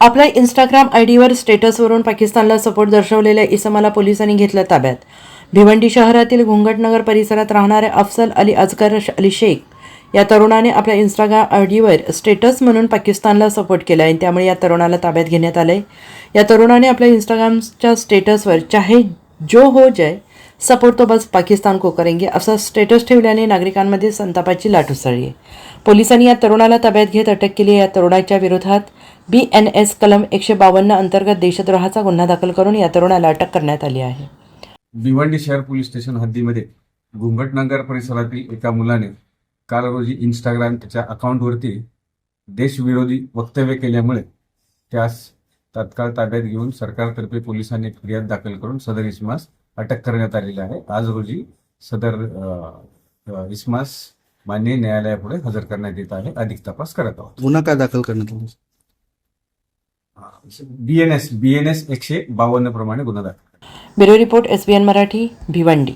आपल्या Instagram I डीवर स्टेटसवरून पाकिस्तानला सपोर्ट दर्शवलेल्या इसमाला पोलिसांनी घेतलं ताब्यात. भिवंडी शहरातील घुंगटनगर परिसरात राहणाऱ्या अफसल अली अजगर अली शेख या तरुणाने आपल्या इंस्टाग्राम आय डीवर स्टेटस म्हणून पाकिस्तानला सपोर्ट केला आहे. त्यामुळे या तरुणाला ताब्यात घेण्यात आलं आहे या तरुणाने आपल्या इंस्टाग्रामच्या स्टेटसवर चाहे जो हो जाय सपोर्ट तो बस पाकिस्तान को करेंगे असा स्टेटस ठेवल्याने नागरिकांमध्ये संतापाची लाट उसळली आहे. पोलिसांनी या तरुणाला ताब्यात घेत अटक केली आहे. या तरुणाच्या विरोधात बी एन एस कलम एकशे बावन्न अंतर्गत देशद्रोहाचा गुन्हा दाखल करून या तरुणाला अटक करण्यात आली आहे. भिवंडी शहर पोलीस स्टेशन हद्दीमध्ये घुंगटनगर परिसरातील एका मुलाने काल रोजी इंस्टाग्रामच्या अकाउंटवरती देशविरोधी वक्तव्य केल्यामुळे त्यास तात्काळ ताब्यात घेऊन सरकारतर्फे पोलिसांनी फिर्याद दाखल करून सदर इस्मास अटक करण्यात आलेली आहे. आज रोजी सदर इस्मास मान्य न्यायालयापुढे हजर करण्यात येत आहे. अधिक तपास करत आहोत. गुन्हा काय दाखल करण्यात आला? B N S B N S एकशे बावन्न प्रमाणे गुन्हा दाखल. Bureau report S B N Marathi Bhiwandi.